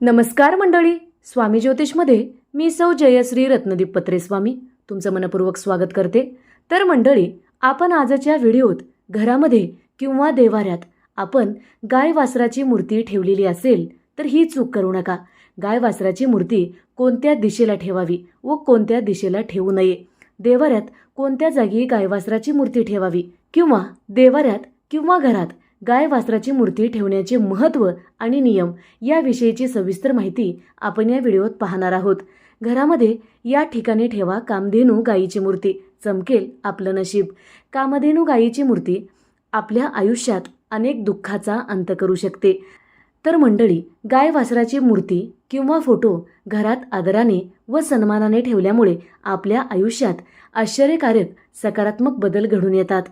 नमस्कार मंडळी स्वामी ज्योतिषमध्ये मी सौ जयश्री रत्नदीप पत्रे स्वामी तुमचं मनपूर्वक स्वागत करते. तर मंडळी आपण आजच्या व्हिडिओत घरामध्ये किंवा देवाऱ्यात आपण गाय वासराची मूर्ती ठेवलेली असेल तर ही चूक करू नका. गाय वासराची मूर्ती कोणत्या दिशेला ठेवावी व कोणत्या दिशेला ठेवू नये? देवाऱ्यात कोणत्या जागी गायवासराची मूर्ती ठेवावी किंवा देवाऱ्यात किंवा घरात गाय वासराची मूर्ती ठेवण्याचे महत्त्व आणि नियम याविषयीची सविस्तर माहिती आपण या व्हिडिओत पाहणार आहोत. घरामध्ये या ठिकाणी ठेवा कामधेनू गायीची मूर्ती चमकेल आपलं नशीब. कामधेनू गायीची मूर्ती आपल्या आयुष्यात अनेक दुःखाचा अंत करू शकते. तर मंडळी गाय वासराची मूर्ती किंवा फोटो घरात आदराने व सन्मानाने ठेवल्यामुळे आपल्या आयुष्यात आश्चर्यकारक सकारात्मक बदल घडून येतात.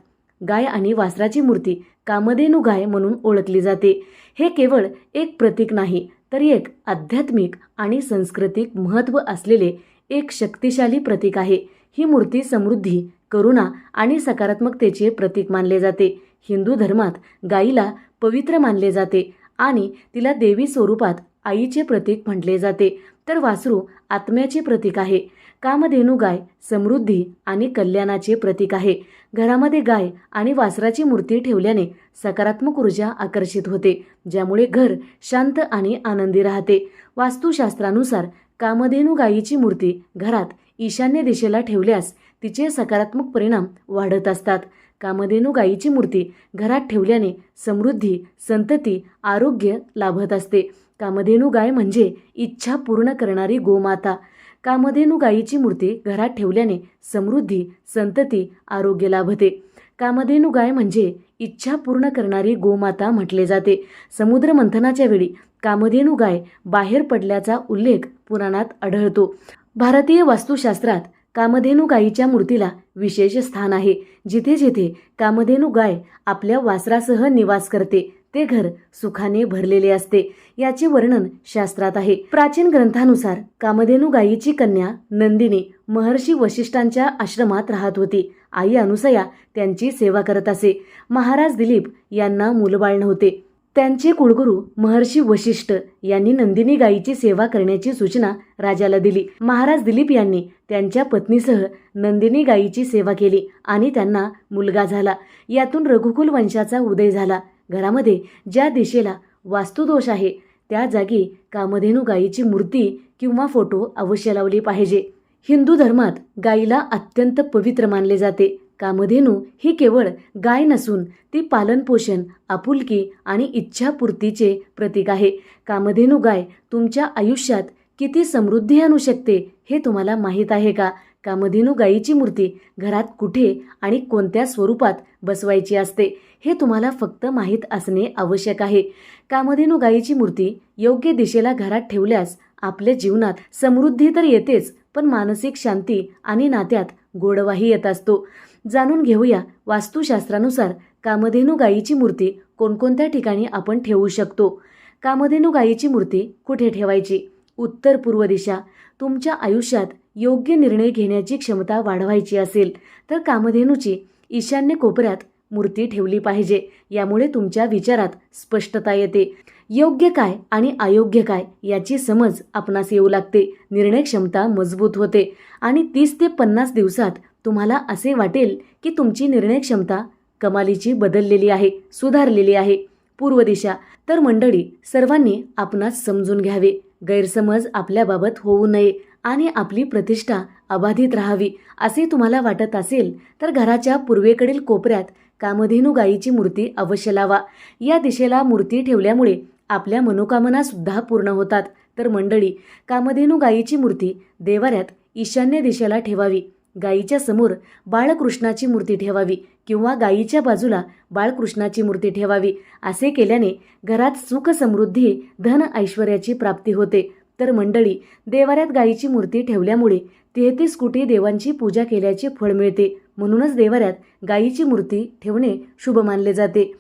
गाय आणि वासराची मूर्ती कामधेनू गाय म्हणून ओळखली जाते. हे केवळ एक प्रतीक नाही तर एक आध्यात्मिक आणि सांस्कृतिक महत्त्व असलेले एक शक्तिशाली प्रतीक आहे. ही मूर्ती समृद्धी करुणा आणि सकारात्मकतेचे प्रतीक मानले जाते. हिंदू धर्मात गायीला पवित्र मानले जाते आणि तिला देवी स्वरूपात आईचे प्रतीक म्हटले जाते. तर वासरू आत्म्याचे प्रतीक आहे. कामधेनू गाय समृद्धी आणि कल्याणाचे प्रतीक आहे. घरामध्ये गाय आणि वासराची मूर्ती ठेवल्याने सकारात्मक ऊर्जा आकर्षित होते ज्यामुळे घर शांत आणि आनंदी राहते. वास्तुशास्त्रानुसार कामधेनू गायीची मूर्ती घरात ईशान्य दिशेला ठेवल्यास तिचे सकारात्मक परिणाम वाढत असतात. कामधेनू गायीची मूर्ती घरात ठेवल्याने समृद्धी संतती आरोग्य लाभत असते. कामधेनू गाय म्हणजे इच्छा पूर्ण करणारी गोमाता. कामधेनू गायीची मूर्ती घरात ठेवल्याने समृद्धी संतती आरोग्य लाभते. कामधेनू गाय म्हणजे इच्छा पूर्ण करणारी गोमाता म्हटले जाते. समुद्र मंथनाच्या वेळी कामधेनू गाय बाहेर पडल्याचा उल्लेख पुराणात आढळतो. भारतीय वास्तुशास्त्रात कामधेनू गायीच्या मूर्तीला विशेष स्थान आहे. जिथे जिथे कामधेनू गाय आपल्या वासरासह निवास करते ते घर सुखाने भरलेले असते. याचे वर्णन शास्त्रात आहे. प्राचीन ग्रंथानुसार कामधेनू गायीची कन्या नंदिनी महर्षी वशिष्ठांच्या आश्रमात राहत होती. आई अनुसया त्यांची सेवा करत असे. महाराज दिलीप यांना मुलबाळ नव्हते. त्यांचे कुलगुरू महर्षी वशिष्ठ यांनी नंदिनी गायीची सेवा करण्याची सूचना राजाला दिली. महाराज दिलीप यांनी त्यांच्या पत्नीसह नंदिनी गायीची सेवा केली आणि त्यांना मुलगा झाला. यातून रघुकुल वंशाचा उदय झाला. घरामध्ये ज्या दिशेला वास्तुदोष आहे त्या जागी कामधेनू गायीची मूर्ती किंवा फोटो अवश्य लावली पाहिजे. हिंदू धर्मात गायीला अत्यंत पवित्र मानले जाते. कामधेनू ही केवळ गाय नसून ती पालनपोषण आपुलकी आणि इच्छापूर्तीचे प्रतीक आहे. कामधेनू गाय तुमच्या आयुष्यात किती समृद्धी आणू शकते हे तुम्हाला माहीत आहे का? कामधेनू गायीची मूर्ती घरात कुठे आणि कोणत्या स्वरूपात बसवायची असते हे तुम्हाला फक्त माहीत असणे आवश्यक आहे. कामधेनू गायीची मूर्ती योग्य दिशेला घरात ठेवल्यास आपल्या जीवनात समृद्धी तर येतेच पण मानसिक शांती आणि नात्यात गोडवाही येत असतो. जाणून घेऊया वास्तुशास्त्रानुसार कामधेनू गायीची मूर्ती कोणकोणत्या ठिकाणी आपण ठेवू शकतो. कामधेनू गायीची मूर्ती कुठे ठेवायची? उत्तर पूर्व दिशा. तुमच्या आयुष्यात योग्य निर्णय घेण्याची क्षमता वाढवायची असेल तर कामधेनूची ईशान्य कोपऱ्यात मूर्ती ठेवली पाहिजे यामुळे तुमच्या विचारात स्पष्टता येते. योग्य काय आणि अयोग्य काय याची समज आपणास येऊ लागते. निर्णय क्षमता मजबूत होते आणि तीस ते पन्नास दिवसात तुम्हाला असे वाटेल की तुमची निर्णय क्षमता कमालीची बदललेली आहे सुधारलेली आहे. पूर्व दिशा तर मंडळी सर्वांनी आपणास समजून घ्यावे. गैरसमज आपल्याबाबत होऊ नये. आणि आपली प्रतिष्ठा अबाधित राहावी असे तुम्हाला वाटत असेल तर घराच्या पूर्वेकडील कोपऱ्यात कामधेनू गायीची मूर्ती अवश्य लावा. या दिशेला मूर्ती ठेवल्यामुळे आपल्या मनोकामना सुद्धा पूर्ण होतात. तर मंडळी कामधेनू गायीची मूर्ती देवाऱ्यात ईशान्य दिशेला ठेवावी. गायीच्या समोर बाळकृष्णाची मूर्ती ठेवावी किंवा गायीच्या बाजूला बाळकृष्णाची मूर्ती ठेवावी असे केल्याने घरात सुख समृद्धी धन ऐश्वर्याची प्राप्ती होते. तर मंडळी देवाऱ्यात गायीची मूर्ती ठेवल्यामुळे तेहतीस कोटी देवांची पूजा केल्याचे फळ मिळते. म्हणूनच देवाऱ्यात गायीची मूर्ती ठेवणे शुभ मानले जाते.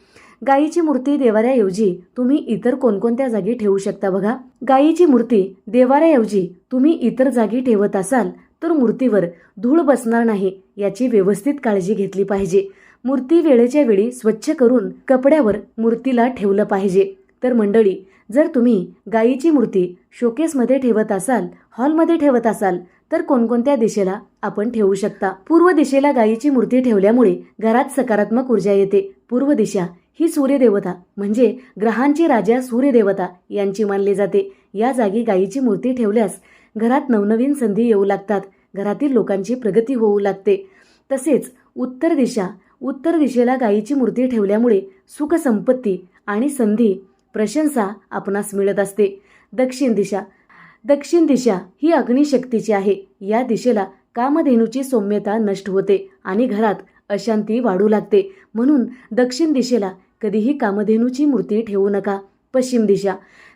गायीची मूर्ती देवाऱ्याऐवजी तुम्ही इतर कोणकोणत्या जागी ठेवू शकता बघा. गायीची मूर्ती देवाऱ्याऐवजी तुम्ही इतर जागी ठेवत असाल तर मूर्तीवर धूळ बसणार नाही याची व्यवस्थित काळजी घेतली पाहिजे. मूर्ती वेळेच्या वेळी स्वच्छ करून कपड्यावर मूर्तीला ठेवलं पाहिजे. तर मंडळी जर तुम्ही गायीची मूर्ती शोकेसमध्ये ठेवत असाल हॉलमध्ये ठेवत असाल तर कोणकोणत्या दिशेला आपण ठेवू शकता? पूर्व दिशेला गायीची मूर्ती ठेवल्यामुळे घरात सकारात्मक ऊर्जा येते. पूर्व दिशा ही सूर्यदेवता म्हणजे ग्रहांची राजा सूर्यदेवता यांची मानली जाते. या जागी गायीची मूर्ती ठेवल्यास घरात नवनवीन संधी येऊ लागतात. घरातील लोकांची प्रगती होऊ लागते. तसेच उत्तर दिशा उत्तर दिशेला गायीची मूर्ती ठेवल्यामुळे सुखसंपत्ती आणि संधी प्रशंसा आपणास मिळत असते. दक्षिण दिशा. दक्षिण दिशा ही अग्निशक्तीची आहे. या दिशेला कामधेनूची सौम्यता नष्ट होते आणि घरात अशांती वाढू लागते. म्हणून दक्षिण दिशेला कधीही कामधेनूची मूर्ती ठेवू नका. पश्चिम दिशा.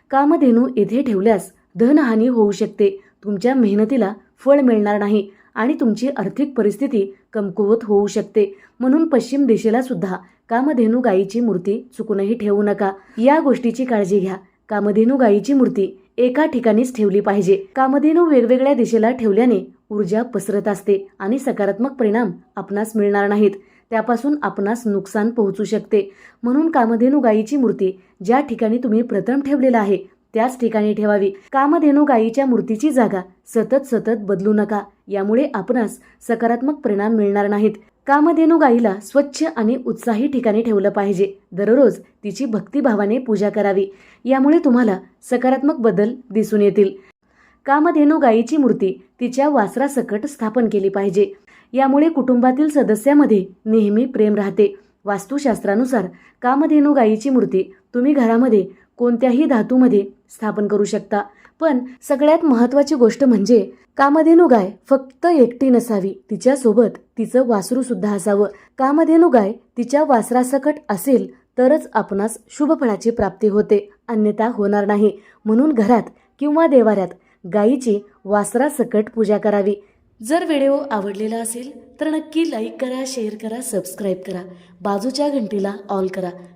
कामधेनू येथे ठेवल्यास धनहानी होऊ शकते. तुमच्या मेहनतीला फळ मिळणार नाही. आणि तुमची आर्थिक परिस्थिती कमकुवत होऊ शकते. म्हणून पश्चिम दिशेला सुद्धा कामधेनू गायीची मूर्ती चुकूनही ठेवू नका. या गोष्टीची काळजी घ्या. कामधेनू गायीची मूर्ती एका ठिकाणीच ठेवली पाहिजे. कामधेनू वेगवेगळ्या दिशेला ठेवल्याने ऊर्जा पसरत असते आणि सकारात्मक परिणाम आपणास मिळणार नाहीत. त्यापासून आपणास नुकसान पोहोचू शकते. म्हणून कामधेनू गायीची मूर्ती ज्या ठिकाणी तुम्ही प्रथम ठेवलेला आहे त्याच ठिकाणी ठेवावी. कामधेनू गायीच्या मूर्तीची जागा सतत सतत बदलू नका. यामुळे आपणास सकारात्मक परिणाम मिळणार नाहीत. कामधेनू गायीला स्वच्छ आणि उत्साही ठिकाणी ठेवलं पाहिजे. दररोज तिची भक्तिभावाने पूजा करावी. यामुळे तुम्हाला सकारात्मक बदल दिसून येतील. कामधेनू गायीची मूर्ती तिच्या वासरासकट स्थापन केली पाहिजे. यामुळे कुटुंबातील सदस्यामध्ये नेहमी प्रेम राहते. वास्तुशास्त्रानुसार कामधेनू गायीची मूर्ती तुम्ही घरामध्ये कोणत्याही धातूमध्ये स्थापन करू शकता. पण सगळ्यात महत्त्वाची गोष्ट म्हणजे कामधेनू गाय फक्त एकटी नसावी तिच्यासोबत तिचं वासरू सुद्धा असावं. कामधेनू गाय तिच्या वासरासकट असेल तरच आपणास शुभफळाची प्राप्ती होते. अन्यथा होणार नाही. म्हणून घरात किंवा देवाऱ्यात गायीची वासरासकट पूजा करावी. जर व्हिडिओ आवडलेला असेल तर नक्की लाईक करा शेअर करा सबस्क्राईब करा. बाजूच्या घंटीला ऑल करा.